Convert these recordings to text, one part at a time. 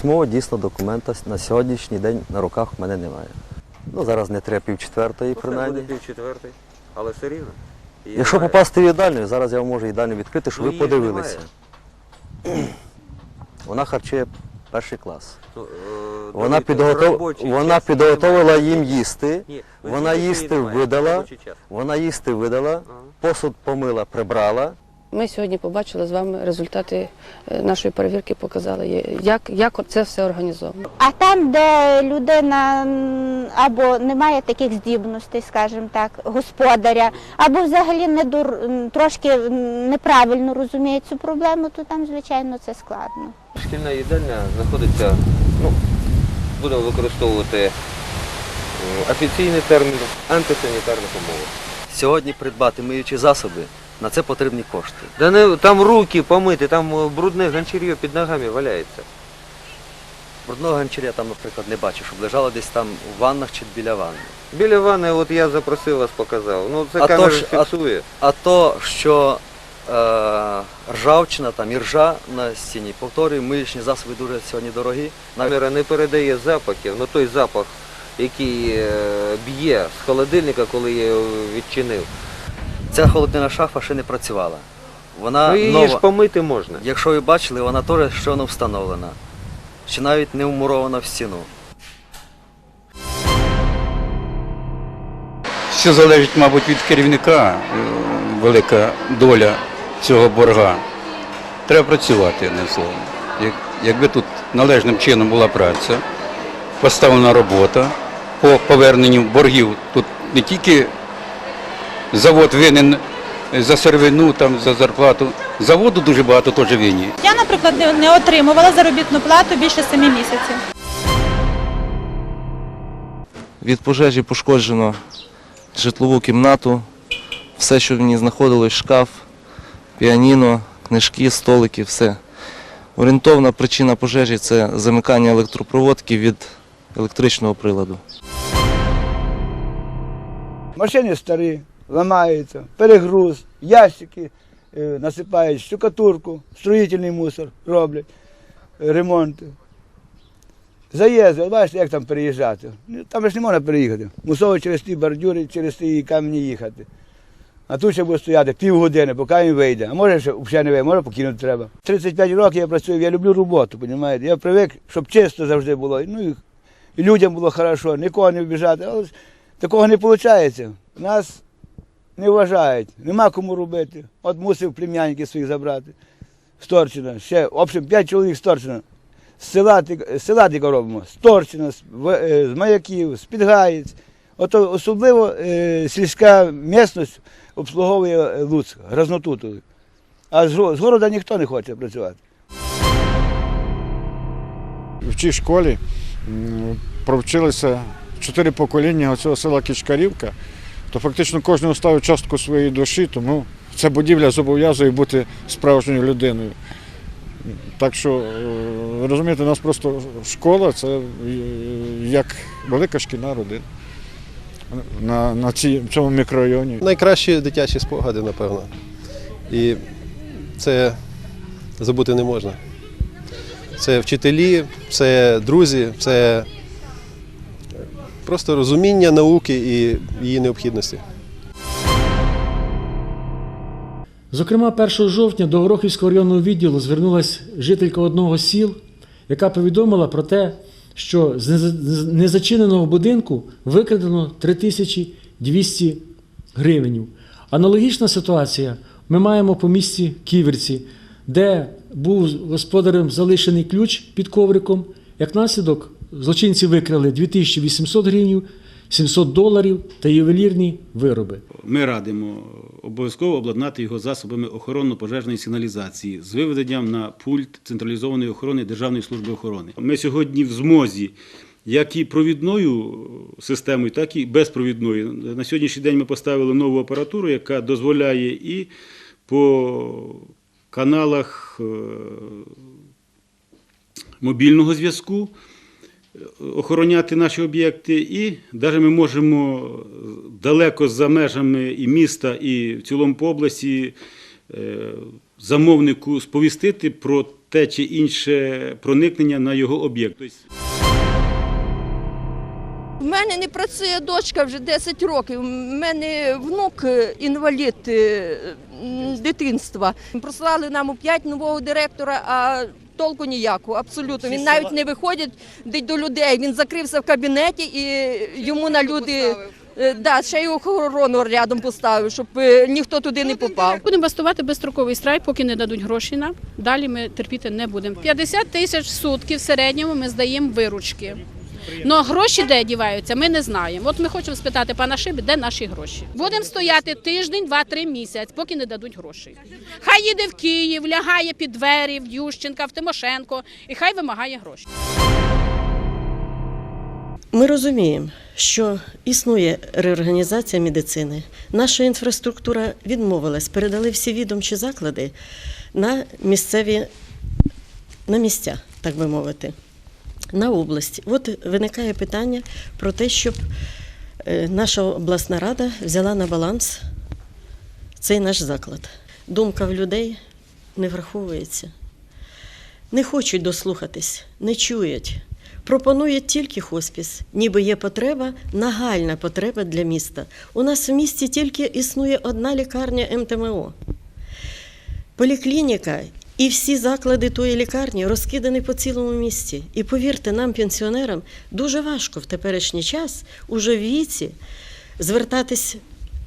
Письмово дійсно документа на сьогоднішній день на руках в мене немає. Ну, зараз не треба пів четвертої, принаймні. пів четвертий, але все рівно. І Якщо немає. попасти в їдальню, зараз я вам можу їдальню відкрити, щоб Ну, ви її подивилися. Вона харчує перший клас. Ну, е, Вона, дивіться, підготов... робочий вона час підготовила немає. їм їсти, Ні, ви вона звідти їсти немає, видала, робочий час. вона їсти видала, Ага. посуд помила, прибрала. Ми сьогодні побачили з вами результати е, нашої перевірки, показали, як, як це все організовано. А там, де людина або не має таких здібностей, скажімо так, господаря, або взагалі не дур, трошки неправильно розуміє цю проблему, то там, звичайно, це складно. Шкільна їдальня знаходиться, ну, будемо використовувати е, офіційний термін антисанітарних умовах. Сьогодні придбати миючі засоби, на це потрібні кошти. Да не, там руки помити, там е, брудне ганчір'я під ногами валяється. Брудного ганчаря там, наприклад, не бачу, щоб лежало десь там у ваннах чи біля ванни. Біля ванни, от я запросив вас, показав. Ну це А камера то ж- а- фіксує. А то, що е, ржавчина там і ржа на стіні, повторюю, миючні засоби дуже сьогодні дорогі. Камера не передає запахів, ну той запах, який е, б'є з холодильника, коли я його відчинив. Ця холодильна шафа ще не працювала. Вона Ну її нова. ж помити можна. Якщо ви бачили, вона теж щойно встановлена. Ще навіть не вмурована в стіну. Все залежить, мабуть, від керівника, е, велика доля цього борга. Треба працювати одним словом. Як- Якби тут належним чином була праця, поставлена робота по поверненню боргів, тут не тільки завод винен за сервину, там, за зарплату, заводу дуже багато теж винні. Я, наприклад, не- не отримувала заробітну плату більше семи місяців. Від пожежі пошкоджено житлову кімнату, все, що в ній знаходилось, шкаф, піаніно, книжки, столики, все. Орієнтовна причина пожежі це замикання електропроводки від електричного приладу. Машини старі, ламаються, перегруз, ящики е, насипають, штукатурку, строїтельний мусор роблять, ремонти. Заїзди, бачите, як там переїжджати. Ну, Там ж не можна переїхати. Мусово через ті бордюри, через ті камені їхати. А тут ще буде стояти півгодини, поки він вийде. А може ще взагалі не вийде, може покинути треба. 35 років я працюю, я люблю роботу, розумієте? Я привик, щоб чисто завжди було. Ну, і, людям було хорошо, нікого не вбіжати. Але такого не виходить. Нас не вважають, нема кому робити. От мусив племянники своїх забрати. З Торчина. Ще, в общем, 5 чоловік з Торчина. З села, з тільки робимо. З Торчина, е, з Маяків, з Підгаєць. Ото особливо е, сільська місцевість обслуговує Луцьк, грозноту. А з, з города ніхто не хоче працювати. в цій школі провчилися чотири покоління цього села Кічкарівка, то фактично кожен ставив частку своєї душі, тому ця будівля зобов'язує бути справжньою людиною. Так що, е, розумієте, у нас просто школа це е, як велика шкільна родина на, на цій, цьому мікрорайоні. Найкращі дитячі спогади, напевно. І це забути не можна. Це вчителі, це друзі, це просто розуміння науки і її необхідності. Зокрема, 1 жовтня до Горохівського районного відділу звернулася жителька одного з сіл, яка повідомила про те, що з незачиненого будинку викрадено 3200 гривень. Аналогічна ситуація ми маємо по місті Ківерці, де був господарем залишений ключ під ковриком. Як наслідок, злочинці викрали 2800 гривень, 700 доларів та ювелірні вироби. Ми радимо обов'язково обладнати його засобами охоронно-пожежної сигналізації з виведенням на пульт централізованої охорони Державної служби охорони. Ми сьогодні в змозі. Як і провідною системою, так і безпровідною. На сьогоднішній день ми поставили нову апаратуру, яка дозволяє і по каналах е, мобільного зв'язку охороняти наші об'єкти, і навіть ми можемо далеко за межами і міста, і в цілому по області е, замовнику сповістити про те чи інше проникнення на його об'єкт. Тобто В мене не працює дочка вже 10 років. У мене внук е, інвалід е, дитинства. Прислали нам у 5 нового директора, а толку ніякого, абсолютно. Він навіть не виходить до людей. Він закрився в кабінеті і йому на люди. е, Да, ще й охорону рядом поставив, щоб е, ніхто туди не попав. Будемо бастувати безстроковий страйк, поки не дадуть гроші нам. Далі ми терпіти не будемо. 50 тисяч в сутки в середньому ми здаємо виручки. Ну гроші де діваються, ми не знаємо. От ми хочемо спитати пана Шиби, де наші гроші. Будемо стояти тиждень, два-три місяць, поки не дадуть грошей. Хай їде в Київ, лягає під двері в Ющенка, в Тимошенко, і хай вимагає гроші. Ми розуміємо, що існує реорганізація медицини. Наша інфраструктура відмовилась, передали всі відомчі заклади на місцеві на місця, так би мовити, на область. От виникає питання про те, щоб е, наша обласна рада взяла на баланс цей наш заклад. Думка в людей не враховується. Не хочуть дослухатись, не чують. Пропонують тільки хоспіс, ніби є потреба, нагальна потреба для міста. У нас в місті тільки існує одна лікарня МТМО. Поліклініка і всі заклади тої лікарні розкидані по цілому місті. І повірте, нам, пенсіонерам, дуже важко в теперішній час, уже в віці, звертатись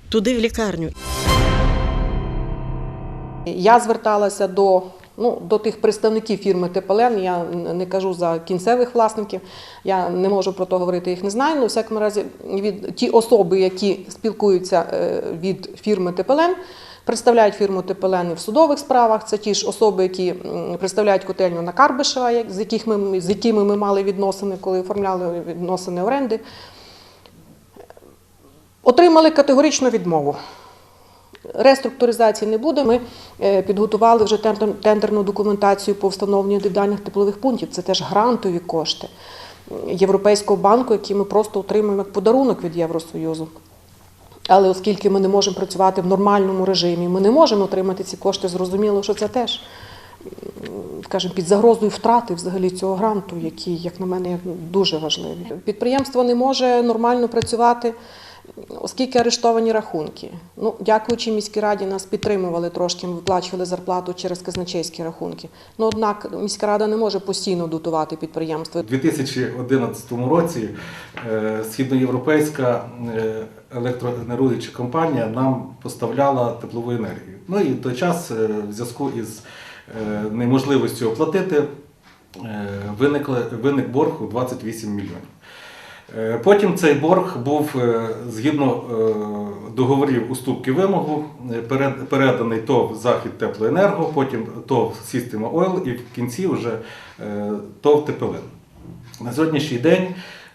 туди в лікарню. Я зверталася до, ну, до тих представників фірми ТПЛН, я не кажу за кінцевих власників, я не можу про то говорити, їх не знаю. але у всякому разі, від ті особи, які спілкуються е, від фірми ТПЛН, представляють фірму ТПЛН в судових справах. Це ті ж особи, які представляють котельню на Карбишева, з, яких ми, з якими ми мали відносини, коли оформляли відносини оренди. Отримали категоричну відмову. Реструктуризації не буде. Ми е, підготували вже тендерну документацію по встановленню індивідуальних теплових пунктів. Це теж грантові кошти Європейського банку, які ми просто отримуємо як подарунок від Євросоюзу. Але оскільки ми не можемо працювати в нормальному режимі, ми не можемо отримати ці кошти, зрозуміло, що це теж, скажімо, під загрозою втрати взагалі цього гранту, який, як на мене, дуже важливий. Підприємство не може нормально працювати оскільки арештовані рахунки. Ну, дякуючи міській раді, нас підтримували трошки, ми виплачували зарплату через казначейські рахунки. Ну, однак міська рада не може постійно дотувати підприємство. У 2011 році е, східноєвропейська е, електрогенеруюча компанія нам поставляла теплову енергію. Ну і в той час е, в зв'язку із е, неможливістю оплатити е, виник борг у 28 мільйонів. Потім цей борг був згідно договорів уступки вимогу перед- переданий ТОВ Захід Теплоенерго, потім ТОВ Система Ойл і в кінці вже ТОВ ТПЛН. На сьогоднішній день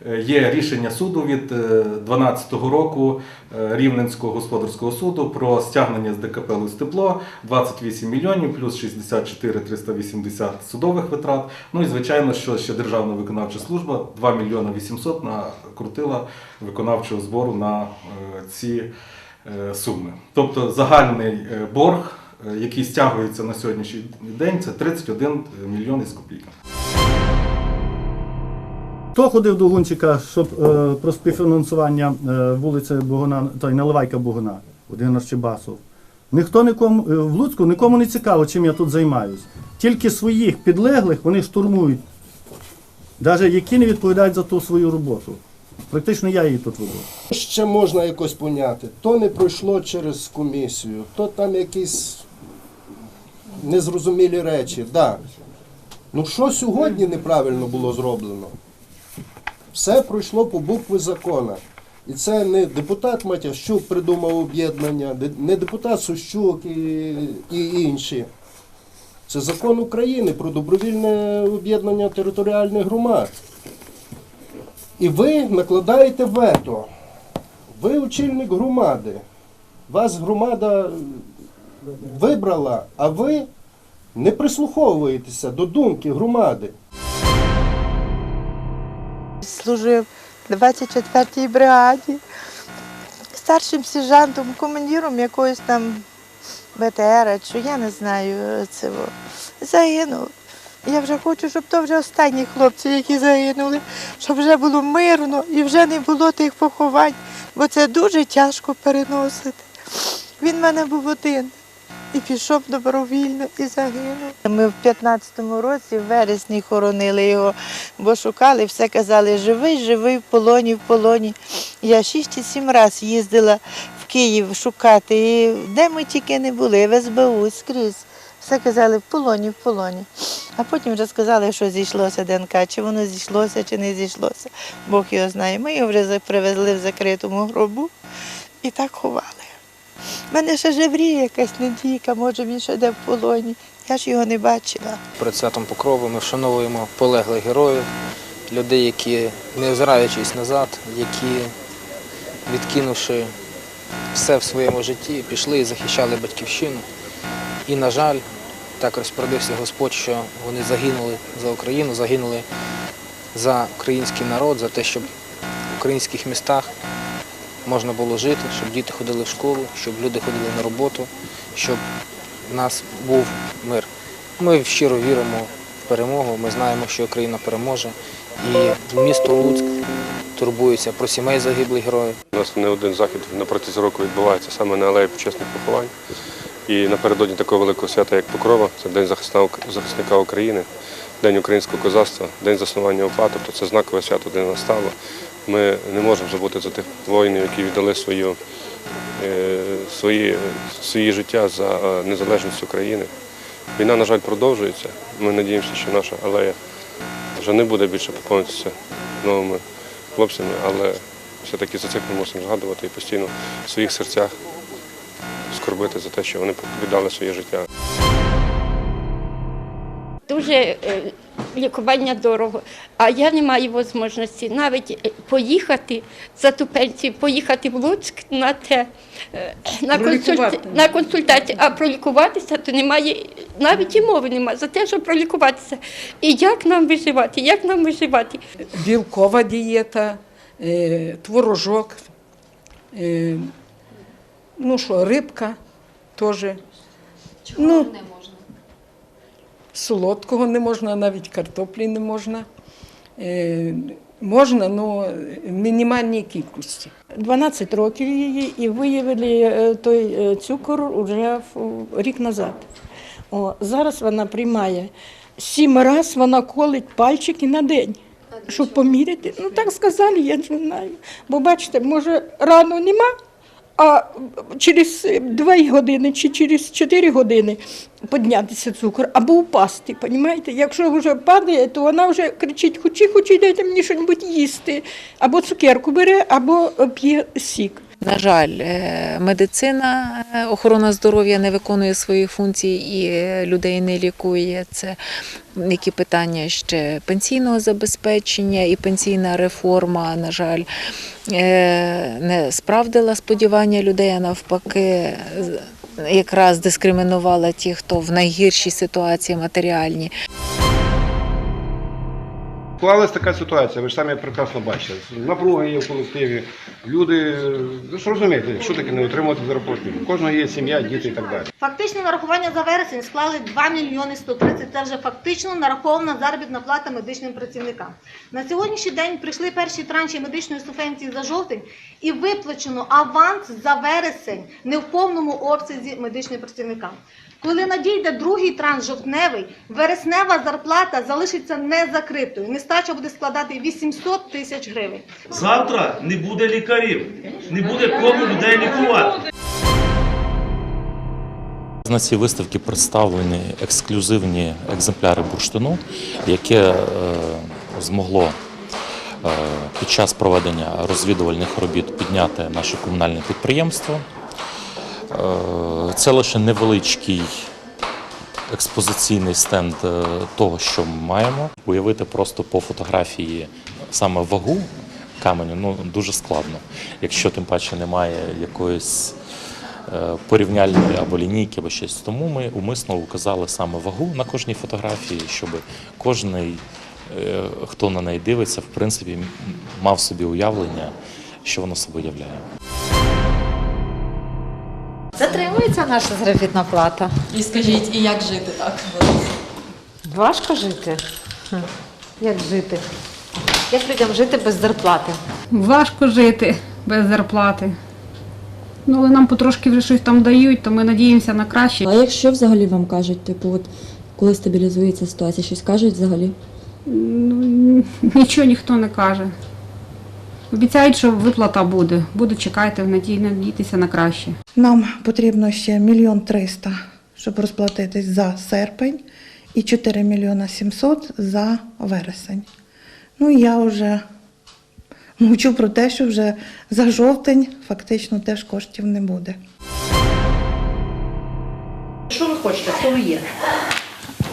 є рішення суду від 2012 року е, Рівненського господарського суду про стягнення з ДКП «Листепло» 28 мільйонів плюс 64 380 судових витрат. Ну і звичайно, що ще Державна виконавча служба 2 мільйони 800 накрутила виконавчого збору на е, ці е, суми. Тобто загальний е, борг, е, який стягується на сьогоднішній день, це 31 мільйон із копійками. Хто ходив до Гунчика, щоб е, про співфінансування е, вулиці Богуна, той Наливайка Богуна, один Арчибасов. Ніхто нікому е, в Луцьку нікому не цікаво, чим я тут займаюсь. Тільки своїх підлеглих вони штурмують, навіть які не відповідають за ту свою роботу. Практично я її тут веду. Ще можна якось поняти. То не пройшло через комісію, то там якісь незрозумілі речі. Да. Ну що сьогодні неправильно було зроблено? Все пройшло по букві закона. І це не депутат Матящук придумав об'єднання, не депутат Сущук і, і інші. Це закон України про добровільне об'єднання територіальних громад. І ви накладаєте вето. Ви очільник громади. Вас громада вибрала, а ви не прислуховуєтеся до думки громади. Служив в 24-й бригаді, старшим сержантом, командиром якоїсь там БТР, що я не знаю цього. Загинув. Я вже хочу, щоб то вже останні хлопці, які загинули, щоб вже було мирно і вже не було тих поховань, бо це дуже тяжко переносити. Він в мене був один і пішов добровільно і загинув. Ми в 15-му році, в вересні, хоронили його, бо шукали, все казали, живий, живий, в полоні, в полоні. Я шість чи сім разів їздила в Київ шукати, і де ми тільки не були, в СБУ, скрізь. Все казали в полоні, в полоні. А потім вже сказали, що зійшлося ДНК, чи воно зійшлося, чи не зійшлося. Бог його знає. Ми його вже привезли в закритому гробу і так ховали. У мене ще жевріє якась надійка, може він ще йде в полоні. Я ж його не бачила. Перед святом Покрови ми вшановуємо полеглих героїв, людей, які, не озираючись назад, які, відкинувши все в своєму житті, пішли і захищали батьківщину. І, на жаль, так розпорядився Господь, що вони загинули за Україну, загинули за український народ, за те, щоб в українських містах можна було жити, щоб діти ходили в школу, щоб люди ходили на роботу, щоб в нас був мир. Ми щиро віримо в перемогу. Ми знаємо, що Україна переможе. І місто Луцьк турбується про сімей загиблих героїв. У нас не один захід на протязі року відбувається саме на алеї почесних поховань. І напередодні такого великого свята, як Покрова, це День захисника України, День українського козацтва, День заснування УПА, тобто це знакове свято, де настало. Ми не можемо забути за тих воїнів, які віддали свою, е, свої, свої життя за е, незалежність України. Війна, на жаль, продовжується. Ми надіємося, що наша алея вже не буде більше поповнитися новими хлопцями, але все-таки за цих ми мусимо згадувати і постійно в своїх серцях скорбити за те, що вони віддали своє життя. Дуже е, лікування дорого, а я не маю можливості навіть е, поїхати за ту пенсію, поїхати в Луцьк на те, е, на, консульт... На консультацію, а пролікуватися, то немає, навіть і мови немає за те, щоб пролікуватися. І як нам виживати, як нам виживати? білкова дієта, творожок, ну що, рибка теж. ну, не можна? Солодкого не можна, навіть картоплі не можна. Е, можна, але в мінімальній кількості. 12 років її і виявили е, той е, цукор вже рік назад. О, зараз вона приймає сім разів вона колить пальчики на день, щоб поміряти. Ну так сказали, я не знаю. Бо бачите, може рано нема, а через 2 години чи через 4 години піднятися цукор або впасти. Понімаєте? Якщо вже падає, то вона вже кричить: хочі, хочі, дайте мені щось їсти. Або цукерку бере, або п'є сік. На жаль, е, медицина, е, охорона здоров'я не виконує свої функції і е, людей не лікує. Це які питання ще пенсійного забезпечення і пенсійна реформа, на жаль, не справдила сподівання людей, а навпаки. Якраз дискримінувала ті, хто в найгіршій ситуації матеріальній. Склалась така ситуація, ви ж самі прекрасно бачите. Напруга є в колективі. Люди, ви ж розумієте, що таке не отримувати зарплату. У кожного є сім'я, діти і так далі. Фактичне нарахування за вересень склали 2 мільйони 130. Це вже фактично нарахована заробітна плата медичним працівникам. На сьогоднішній день прийшли перші транші медичної субвенції за жовтень і виплачено аванс за вересень не в повному обсязі медичним працівникам. Коли надійде другий транш жовтневий, вереснева зарплата залишиться незакритою. Нестача буде складати 800 тисяч гривень. Завтра не буде лікарів, не буде кому людей лікувати. На цій виставці представлені ексклюзивні екземпляри бурштину, яке е, змогло е, під час проведення розвідувальних робіт підняти наше комунальне підприємство. Е, Це лише невеличкий експозиційний стенд е, того, що ми маємо. Уявити просто по фотографії саме вагу каменю ну, дуже складно, якщо тим паче немає якоїсь е, порівняльної або лінійки, або щось. Тому ми умисно указали саме вагу на кожній фотографії, щоб е, хто на неї дивиться, в принципі, мав собі уявлення, що воно собою являє. Затримується наша заробітна плата. І скажіть, і як жити так? Важко жити. Як жити? Як людям жити без зарплати? Важко жити без зарплати. Ну, але нам потрошки вже щось там дають, то ми надіємося на краще. А якщо взагалі вам кажуть, типу, от коли стабілізується ситуація, щось кажуть взагалі? Ну, нічого ніхто не каже. Обіцяють, що виплата буде. Буду чекати, надій- надіятися на краще. Нам потрібно ще мільйон триста, щоб розплатитись за серпень, і 4 мільйона 700 за вересень. Ну і я вже мовчу про те, що вже за жовтень фактично теж коштів не буде. Що ви хочете? Хто ви є?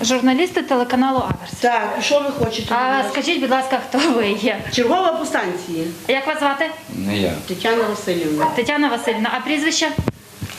Журналісти телеканалу Аверс. Так, що ви хочете? А скажіть, будь ласка, хто ви є? Чергова по станції. Як вас звати? Не я. Тетяна Васильівна. Тетяна Васильівна, а прізвище?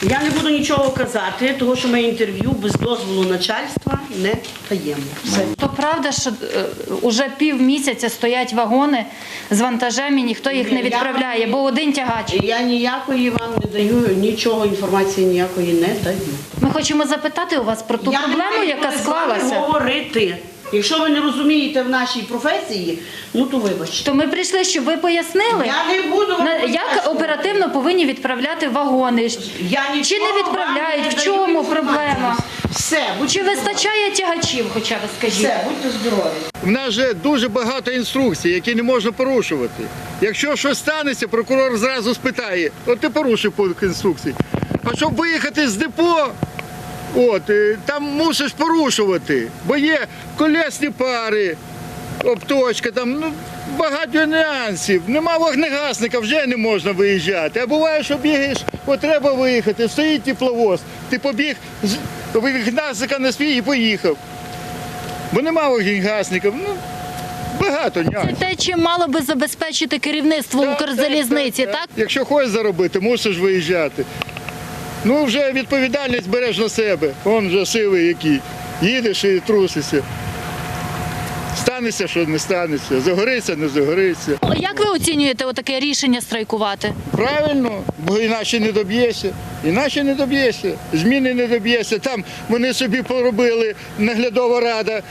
Я не буду нічого казати, тому що ми інтерв'ю без дозволу начальства не даємо. Все. То правда, що е, уже півмісяця стоять вагони з вантажем і ніхто їх не відправляє, бо один тягач. Я ніякої вам не даю, нічого інформації ніякої не даю. Ми хочемо запитати у вас про ту Я не проблему, маю яка з вами склалася. говорити. Якщо ви не розумієте в нашій професії, ну то вибачте. То ми прийшли, щоб ви пояснили, Я не буду вам на- як пояснювати. оперативно повинні відправляти вагони. Я Чи нічого не відправляють? не В чому проблема? Все, будьте Чи вистачає тягачів, хоча б скажіть? Все, будьте здорові. В нас же дуже багато інструкцій, які не можна порушувати. Якщо щось станеться, прокурор зразу спитає, от ти порушив пункт інструкцій. А щоб виїхати з депо, от, е, там мусиш порушувати, бо є колесні пари, обточка, там ну, багато нюансів. Нема вогнегасника, вже не можна виїжджати. А буває, що бігаєш, от треба виїхати, стоїть тепловоз, ти побіг, вогнегасника на свій і поїхав. Бо нема вогнегасників. Ну, багато Це те, чим мало би забезпечити керівництво Укрзалізниці, так? Якщо хочеш заробити, мусиш виїжджати. Ну, вже відповідальність береш на себе. Он вже сили які. Їдеш і трусишся. Станеться, що не станеться. Загориться, не загориться. Як ви оцінюєте отаке рішення страйкувати? Правильно, бо іначе не доб'єшся. Іначе не доб'єшся. Зміни не доб'єшся. Там вони собі поробили наглядова рада.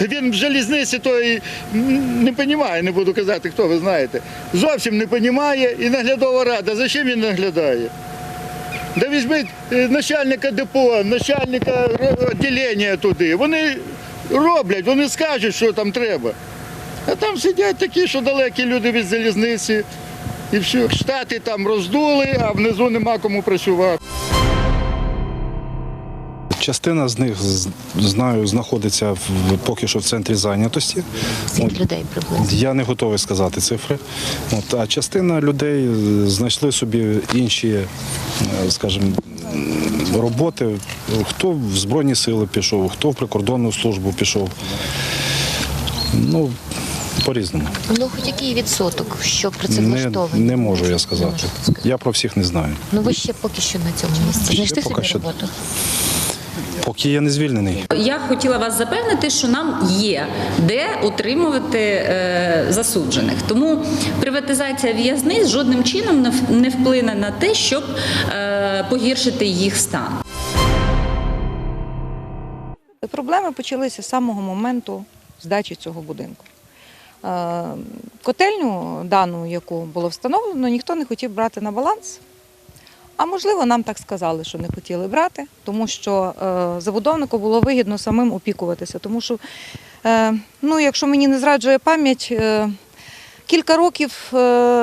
Він в залізниці той не розуміє, не буду казати, хто ви знаєте. Зовсім не розуміє і наглядова рада. За чим він наглядає? Да візьміть е, начальника депо, начальника відділення туди. Вони роблять, вони скажуть, що там треба. А там сидять такі, що далекі люди від залізниці. І все, штати там роздули, а внизу нема кому працювати. Частина з них знаю знаходиться в поки що в центрі зайнятості. От, людей приблизно? Я не готовий сказати цифри. От, а частина людей е, знайшли собі інші, е, скажімо, роботи. Хто в Збройні сили пішов, хто в прикордонну службу пішов. Ну, по-різному. Ну, хоч який відсоток, що Не, не можу я сказати. Я про всіх не знаю. Ну ви ще поки що на цьому місці. Знайшли собі роботу? Поки я не звільнений. Я хотіла вас запевнити, що нам є де утримувати е, засуджених. Тому приватизація в'язниць жодним чином не вплине на те, щоб е, погіршити їх стан. Проблеми почалися з самого моменту здачі цього будинку. Е, Котельню дану, яку було встановлено, ніхто не хотів брати на баланс. А можливо, нам так сказали, що не хотіли брати, тому що е, забудовнику було вигідно самим опікуватися. Тому що, е, ну, якщо мені не зраджує пам'ять, е, кілька років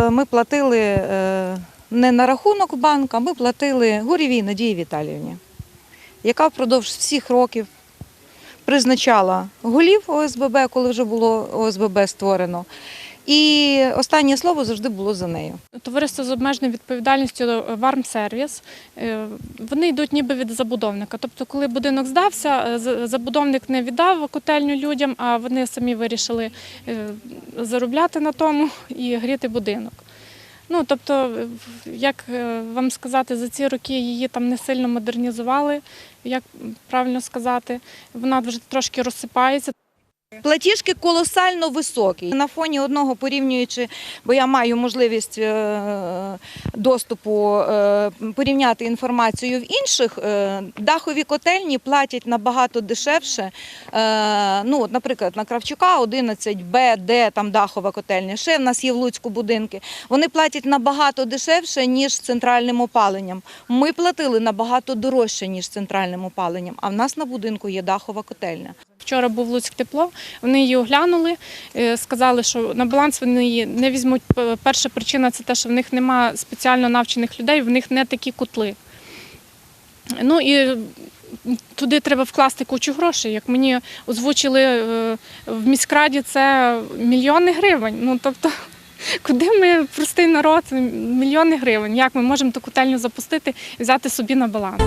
ми платили не на рахунок банку, а ми платили Гурєвій Надії Віталіївні, яка впродовж всіх років призначала голів ОСББ, коли вже було ОСББ створено. І останнє слово завжди було за нею. Товариство з обмеженою відповідальністю Вармсервіс. Вони йдуть ніби від забудовника. Тобто, коли будинок здався, е, забудовник не віддав котельню людям, а вони самі вирішили е, заробляти на тому і гріти будинок. Ну, тобто, е, як вам сказати, за ці роки її там не сильно модернізували, як правильно сказати, вона вже трошки розсипається. Платіжки колосально високі. На фоні одного порівнюючи, бо я маю можливість е, доступу е, порівняти інформацію в інших, е, дахові котельні платять набагато дешевше. Ну, от, наприклад, на Кравчука 11 Б, Д, там дахова котельня. Ще в нас є в Луцьку будинки. Вони платять набагато дешевше, ніж центральним опаленням. Ми платили набагато дорожче, ніж центральним опаленням, а в нас на будинку є дахова котельня. Вчора був Луцьк тепло, вони її оглянули, е, сказали, що на баланс вони її не візьмуть. Перша причина це те, що в них немає спеціально навчених людей, в них не такі котли. Ну і туди треба вкласти кучу грошей. Як мені озвучили е, в міськраді, це мільйони гривень. Ну тобто, куди ми, простий народ, мільйони гривень? Як ми можемо ту котельню запустити і взяти собі на баланс?